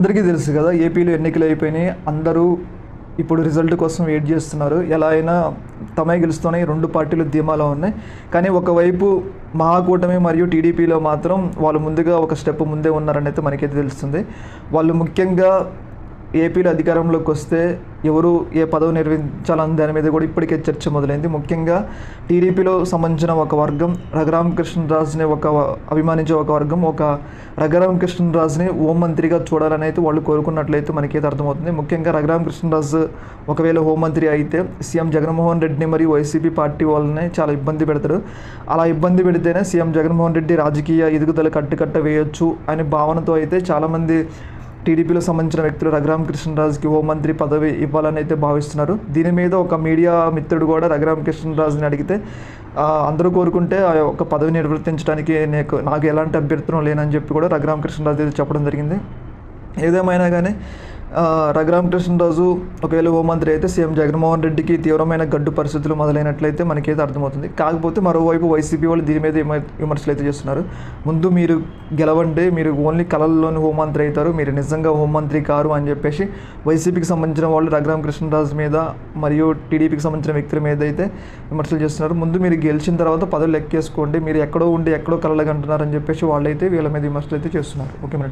అందరికీ తెలుసు కదా ఏపీలో ఎన్నికలు అయిపోయినాయి. అందరూ ఇప్పుడు రిజల్ట్ కోసం వెయిట్ చేస్తున్నారు. ఎలా అయినా తమే గెలుస్తున్నాయి రెండు పార్టీలు ధీమాలో ఉన్నాయి. కానీ ఒకవైపు మహాకూటమి మరియు టీడీపీలో మాత్రం వాళ్ళు ముందుగా ఒక స్టెప్ ముందే ఉన్నారని అయితే మనకైతే తెలుస్తుంది. వాళ్ళు ముఖ్యంగా ఏపీలో అధికారంలోకి వస్తే ఎవరు ఏ పదవి నిర్వహించాలని దాని మీద కూడా ఇప్పటికే చర్చ మొదలైంది. ముఖ్యంగా టీడీపీలో సంబంధించిన ఒక వర్గం రఘురామకృష్ణరాజుని ఒక అభిమానించే ఒక వర్గం ఒక రఘురామకృష్ణరాజుని హోంమంత్రిగా చూడాలని అయితే వాళ్ళు కోరుకున్నట్లయితే మనకైతే అర్థమవుతుంది. ముఖ్యంగా రఘురామకృష్ణరాజు ఒకవేళ హోంమంత్రి అయితే సీఎం జగన్మోహన్ రెడ్డిని మరియు వైసీపీ పార్టీ వాళ్ళని చాలా ఇబ్బంది పెడతారు. అలా ఇబ్బంది పెడితేనే సీఎం జగన్మోహన్ రెడ్డి రాజకీయ ఎదుగుదల కట్టుకట్ట వేయొచ్చు అనే భావనతో అయితే చాలామంది టీడీపీలో సంబంధించిన వ్యక్తులు రఘురామకృష్ణరాజుకి హోంమంత్రి పదవి ఇవ్వాలని అయితే భావిస్తున్నారు. దీని మీద ఒక మీడియా మిత్రుడు కూడా రఘురామకృష్ణరాజుని అడిగితే అందరూ కోరుకుంటే ఆ యొక్క పదవి నిర్వర్తించడానికి నాకు నాకు ఎలాంటి అభ్యర్థనం లేనని చెప్పి కూడా రఘురామకృష్ణరాజు అయితే చెప్పడం జరిగింది. ఏదేమైనా కానీ రఘురామకృష్ణరాజు ఒకవేళ హోంమంత్రి అయితే సీఎం జగన్మోహన్ రెడ్డికి తీవ్రమైన గడ్డు పరిస్థితులు మొదలైనట్లయితే మనకైతే అర్థమవుతుంది. కాకపోతే మరోవైపు వైసీపీ వాళ్ళు దీని మీద విమర్శలు అయితే చేస్తున్నారు. ముందు మీరు గెలవండి మీరు ఓన్లీ కళల్లోని హోంమంత్రి అవుతారు. మీరు నిజంగా హోంమంత్రి కారు అని చెప్పేసి వైసీపీకి సంబంధించిన వాళ్ళు రఘురామకృష్ణరాజు మీద మరియు టీడీపీకి సంబంధించిన వ్యక్తుల మీద అయితే విమర్శలు చేస్తున్నారు. ముందు మీరు గెలిచిన తర్వాత పదవులు ఎక్కేసుకోండి మీరు ఎక్కడో ఉండి ఎక్కడో కలలుగంటున్నారని చెప్పేసి వాళ్ళైతే వీళ్ళ మీద విమర్శలు అయితే చేస్తున్నారు. Okay madam